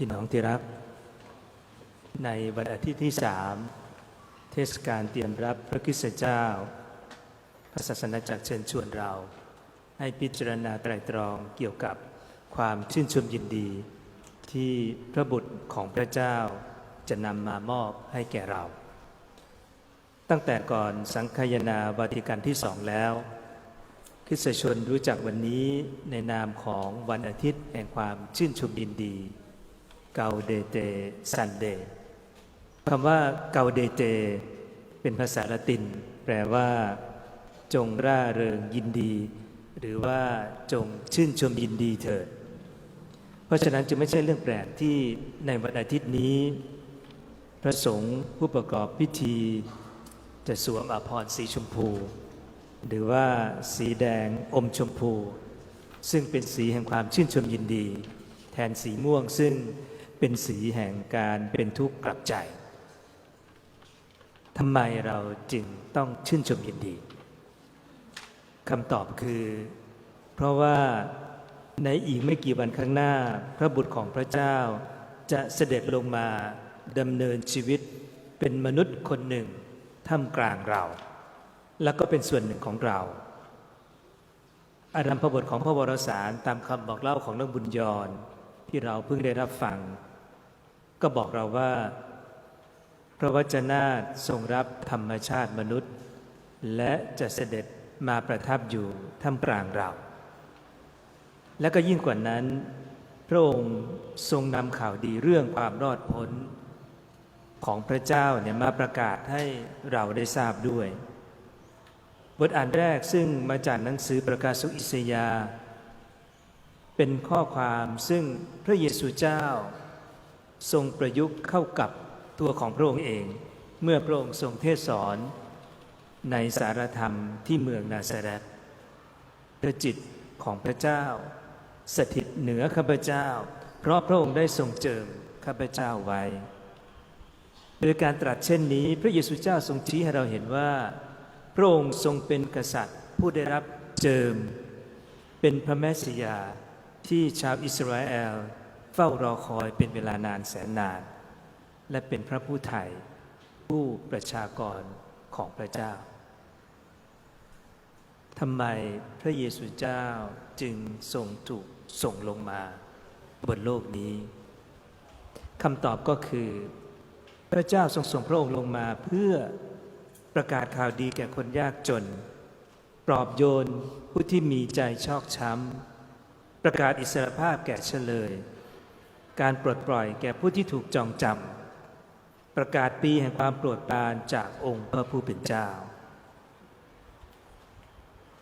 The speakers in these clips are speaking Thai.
พี่น้องที่รัก ในวันอาทิตย์ที่สามเทศกาลเตรียมรับพระคริสตเจ้า พระศาสนาจักรเชิญชวนเรา ให้พิจารณาไตรตรองเกี่ยวกับความชื่นชมยินดี ที่พระบุตรของพระเจ้าจะนำมามอบให้แก่เรา ตั้งแต่ก่อนสังคายนาวาติกันที่สองแล้วคริสตชนรู้จักวันนี้ในนามของวันอาทิตย์แห่งความชื่นชมยินดี เกาเดเตซันเดคำว่าเกาเดเตเป็นภาษาละติน แปลว่า จงร่าเริงยินดี หรือว่าจงชื่นชมยินดีเถิด เพราะฉะนั้นจึงไม่ใช่เรื่องแปลกที่ในวันอาทิตย์นี้ พระสงฆ์ผู้ประกอบพิธี จะสวมอภรณ์สีชมพู หรือว่าสีแดงอมชมพู ซึ่งเป็นสีแห่งความชื่นชมยินดี แทนสีม่วงซึ่ง เป็นสีแห่งการเป็นทุกข์กลับใจทำไมเราจึงต้องชื่นชมยินดีคำตอบคือ เพราะว่าในอีกไม่กี่วันข้างหน้า พระบุตรของพระเจ้าจะเสด็จลงมาดำเนินชีวิตเป็นมนุษย์คนหนึ่งท่ามกลางเรา แล้วก็เป็นส่วนหนึ่งของเรา อารัมพบทของพระวรสารตามคำบอกเล่าของนักบุญยรที่เราเพิ่งได้รับฟัง ก็บอกเราว่า พระวจนะทรงรับธรรมชาติมนุษย์ และจะเสด็จมาประทับอยู่ท่ามกลางเรา และก็ยิ่งกว่านั้น พระองค์ทรงนำข่าวดีเรื่องความรอดพ้น ของพระเจ้าเนี่ยมาประกาศให้เราได้ทราบด้วย บทอ่านแรกซึ่งมาจากหนังสือประกาศสุอิสยา เป็นข้อความซึ่งพระเยซูเจ้า ทรงประยุกต์เข้ากับตัวของพระองค์เอง เมื่อพระองค์ทรงเทศสอนในสารธรรมที่เมืองนาซาเรตพระจิตของพระเจ้า สถิตเหนือข้าพเจ้า เพราะพระองค์ได้ทรงเจิมข้าพเจ้าไว้โดยการตรัสเช่นนี้พระเยซูเจ้าทรงชี้ให้เราเห็นว่า พระองค์ทรงเป็นกษัตริย์ ผู้ได้รับเจิม เป็นพระแมสสิยาที่ชาวอิสราเอล เฝ้ารอคอยเป็นเวลานานแสนนาน และเป็นพระผู้ไถ่ผู้ประชากรของพระเจ้าทำไมพระเยซูเจ้าจึงทรงถูกส่งลงมาบนโลกนี้คำตอบก็คือ พระเจ้าทรงส่งพระองค์ลงมาเพื่อประกาศข่าวดีแก่คนยากจน ปลอบโยนผู้ที่มีใจชอกช้ำ ประกาศอิสรภาพแก่เฉลย การปลดปล่อยแก่ผู้ที่ถูกจองจำประกาศปีแห่งความโปรดปรานจากองค์พระผู้เป็นเจ้า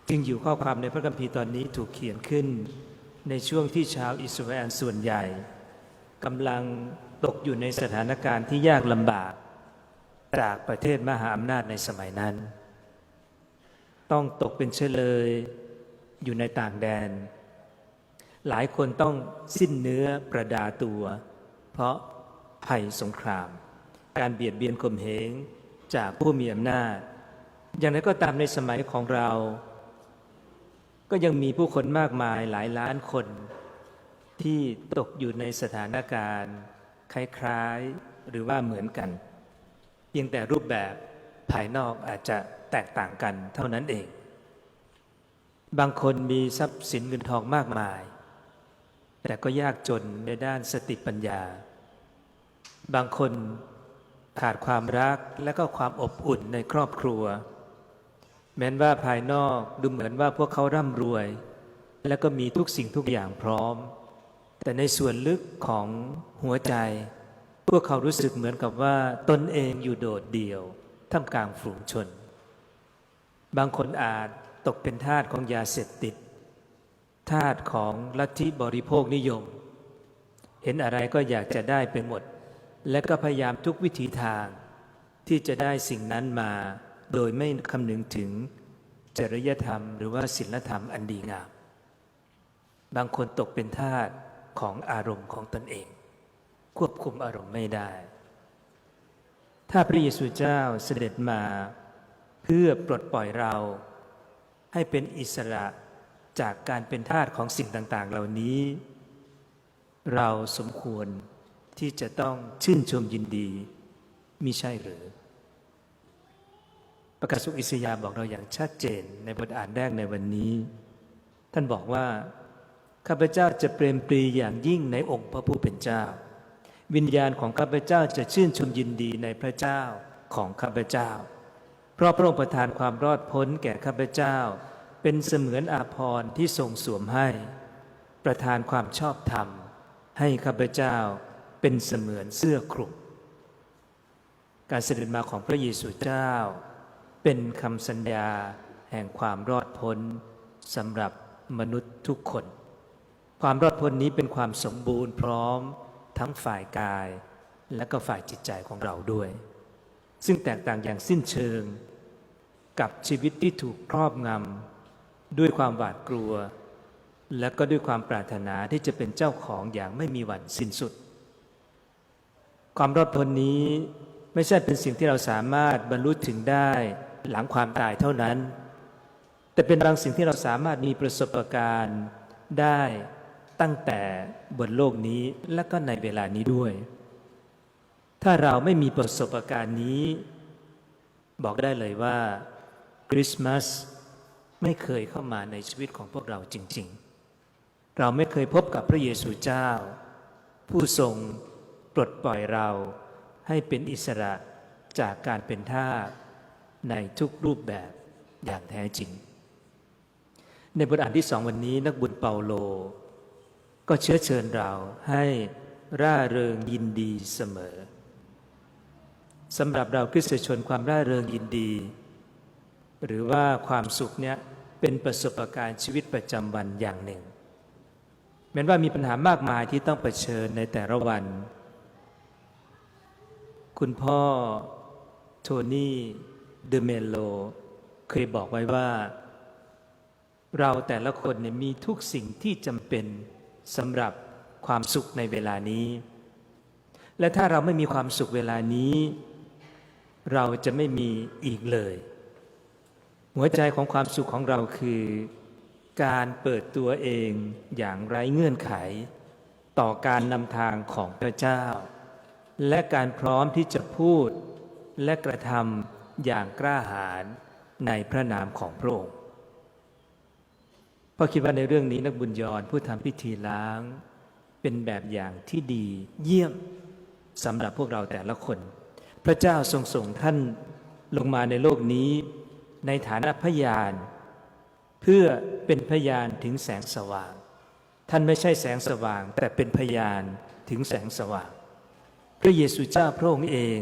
จึงอยู่ข้อความในพระคัมภีร์ตอนนี้ถูกเขียนขึ้น ในช่วงที่ชาวอิสราเอลส่วนใหญ่กำลังตกอยู่ในสถานการณ์ที่ยากลำบาก จากประเทศมหาอำนาจในสมัยนั้น ต้องตกเป็นเชลยอยู่ในต่างแดน หลายคนต้องสิ้นเนื้อประดาตัว เพราะภัยสงคราม การเบียดเบียนข่มเหงจากผู้มีอำนาจ อย่างไรก็ตามในสมัยของเรา ก็ยังมีผู้คนมากมายหลายล้านคน ที่ตกอยู่ในสถานการณ์ คล้ายๆหรือว่าเหมือนกัน เพียงแต่รูปแบบภายนอกอาจจะแตกต่างกันเท่านั้นเอง บางคนมีทรัพย์สินเงินทองมากมาย แต่ก็ยากจนในด้านสติปัญญา บางคนขาดความรักและก็ความอบอุ่นในครอบครัว แม้นว่าภายนอกดูเหมือนว่าพวกเขาร่ำรวย และก็มีทุกสิ่งทุกอย่างพร้อม แต่ในส่วนลึกของหัวใจ พวกเขารู้สึกเหมือนกับว่าตนเองอยู่โดดเดี่ยว ท่ามกลางฝูงชน บางคนอาจตกเป็นทาสของยาเสพติด ทาสของลัทธิบริโภคนิยม เห็นอะไรก็อยากจะได้ไปหมด และก็พยายามทุกวิธีทาง ที่จะได้สิ่งนั้นมา โดยไม่คำนึงถึงจริยธรรม หรือว่าศีลธรรมอันดีงาม บางคนตกเป็นทาสของอารมณ์ของตนเอง ควบคุมอารมณ์ไม่ได้ ถ้าพระเยซูเจ้าเสด็จมา เพื่อปลดปล่อยเราให้เป็นอิสระ จากการเป็นทาสของสิ่งต่างๆ เหล่านี้ เราสมควรที่จะต้องชื่นชมยินดีมิใช่หรือ ประกาศสุอิสยาบอกเราอย่างชัดเจนในบทอ่านแรกในวันนี้ ท่านบอกว่า ข้าพเจ้าจะเปรมปรีอย่างยิ่งในองค์พระผู้เป็นเจ้า วิญญาณของข้าพเจ้าจะชื่นชมยินดีในพระเจ้าของข้าพเจ้า เพราะพระองค์ประทานความรอดพ้นแก่ข้าพเจ้า เป็นเสมือนอาภรณ์ที่ทรงสวมให้ ประทานความชอบธรรม ให้ข้าพเจ้าเป็นเสมือนเสื้อคลุมการเสด็จมาของพระเยซูเจ้า เป็นคำสัญญาแห่งความรอดพ้นสำหรับมนุษย์ทุกคน ความรอดพ้นนี้เป็นความสมบูรณ์พร้อมทั้งฝ่ายกายและก็ฝ่ายจิตใจของเราด้วย ซึ่งแตกต่างอย่างสิ้นเชิงกับชีวิตที่ถูกครอบงำ ด้วยความหวาดกลัว และก็ด้วยความปรารถนาที่จะเป็นเจ้าของอย่างไม่มีวันสิ้นสุด ความรอดพ้นนี้ไม่ใช่เป็นสิ่งที่เราสามารถบรรลุถึงได้หลังความตายเท่านั้น แต่เป็นบางสิ่งที่เราสามารถมีประสบการณ์ได้ตั้งแต่บนโลกนี้และก็ในเวลานี้ด้วย ถ้าเราไม่มีประสบการณ์นี้ บอกได้เลยว่าคริสต์มาส ไม่เคยเข้ามาในชีวิตของพวกเราจริง ๆ เราไม่เคยพบกับพระเยซูเจ้า ผู้ทรงปลดปล่อยเราให้เป็นอิสระจากการเป็นทาสในทุกรูปแบบอย่างแท้จริง ในบทอ่านที่สองวันนี้นักบุญเปาโล ก็เชื้อเชิญเราให้ร่าเริงยินดีเสมอสำหรับเราคริสตชนความร่าเริงยินดี หรือว่าความสุขเนี่ย เป็นประสบการณ์ชีวิตประจำวันอย่างหนึ่งแม้ว่ามีปัญหามากมายที่ต้องเผชิญในแต่ละวัน คุณพ่อโทนี่เดเมโลเคยบอกไว้ว่า เราแต่ละคนเนี่ยมีทุกสิ่งที่จำเป็นสำหรับความสุขในเวลานี้ และถ้าเราไม่มีความสุขเวลานี้ เราจะไม่มีอีกเลย หัวใจของความสุขของเราคือ การเปิดตัวเองอย่างไร้เงื่อนไข ต่อการนำทางของพระเจ้า และการพร้อมที่จะพูดและกระทำอย่างกล้าหาญในพระนามของพระองค์พราคิดว่าในเรื่องนี้นักบุญยอนผู้ทำพิธีล้าง เป็นแบบอย่างที่ดีเยี่ยมสำหรับพวกเราแต่ละคน พระเจ้าทรงส่งท่านลงมาในโลกนี้ ในฐานะพยาน เพื่อเป็นพยานถึงแสงสว่าง ท่านไม่ใช่แสงสว่าง แต่เป็นพยานถึงแสงสว่าง พระเยซูเจ้าพระองค์เอง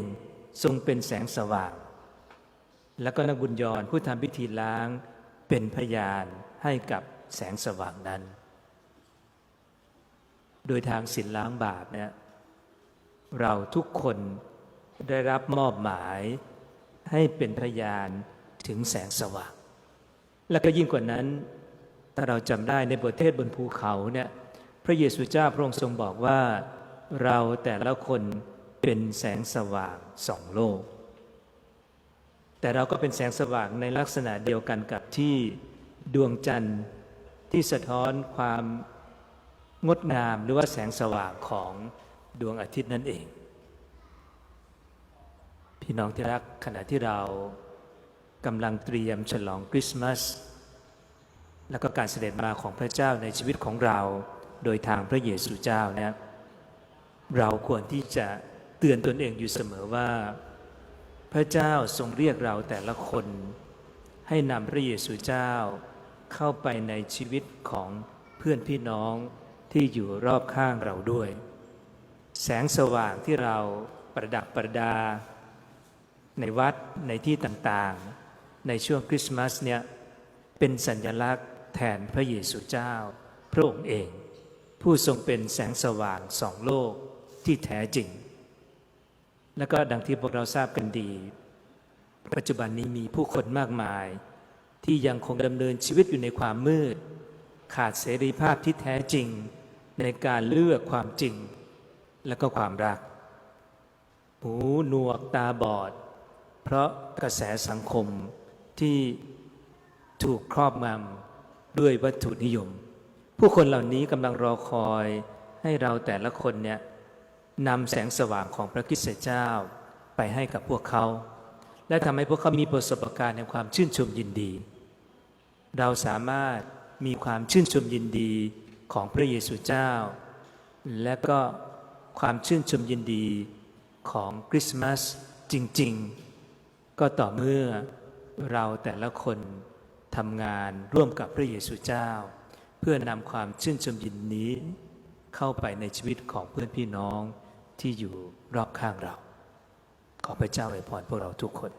ทรงเป็นแสงสว่าง แล้วก็นักบุญยอนผู้ทำพิธีล้างเป็นพยานให้กับแสงสว่างนั้น โดยทางศีลล้างบาปเนี่ยเราทุกคนได้รับมอบหมายให้เป็นพยาน ถึงแสงสว่าง และก็ยิ่งกว่านั้น ถ้าเราจำได้ในบทเทศบนภูเขาเนี่ยพระเยซูเจ้าพระองค์ทรงบอกว่าเราแต่ละคนเป็นแสงสว่างสองโลก แต่เราก็เป็นแสงสว่างในลักษณะเดียวกันกับที่ดวงจันทร์ที่สะท้อนความงดงามหรือว่าแสงสว่างของดวงอาทิตย์นั่นเอง พี่น้องที่รักขณะที่เรา กำลังเตรียมฉลองคริสต์มาสแล้วก็การเสด็จมาของพระเจ้าในชีวิตของเรา โดยทางพระเยซูเจ้านะเราควรที่จะเตือนตนเองอยู่เสมอว่า พระเจ้าทรงเรียกเราแต่ละคน ให้นำพระเยซูเจ้า เข้าไปในชีวิตของเพื่อนพี่น้องที่อยู่รอบข้างเราด้วย แสงสว่างที่เราประดับประดา ในวัดในที่ต่างๆ ในช่วงคริสต์มาสเนี่ยเป็นสัญลักษณ์แทนพระเยซูเจ้า พระองค์เอง ผู้ทรงเป็นแสงสว่างสองโลกที่แท้จริง แล้วก็ดังที่พวกเราทราบกันดี ปัจจุบันนี้มีผู้คนมากมาย ที่ยังคงดำเนินชีวิตอยู่ในความมืด ขาดเสรีภาพที่แท้จริง ในการเลือกความจริง และก็ความรัก หูหนวกตาบอด เพราะกระแสสังคม ที่ถูกครอบงำด้วยวัตถุนิยม ผู้คนเหล่านี้กำลังรอคอยให้เราแต่ละคนเนี่ยนำแสงสว่างของพระคริสต์เจ้าไปให้กับพวกเขา และทำให้พวกเขามีประสบการณ์แห่งความชื่นชมยินดี เราสามารถมีความชื่นชมยินดีของพระเยซูเจ้า และก็ความชื่นชมยินดีของคริสต์มาสจริง ๆ ก็ต่อเมื่อ เราแต่ละคนทำงานร่วมกับพระเยซูเจ้า เพื่อนำความชื่นชมยินนี้ เข้าไปในชีวิตของเพื่อนพี่น้องที่อยู่รอบข้างเรา ขอพระเจ้าอวยพรพวกเราทุกคน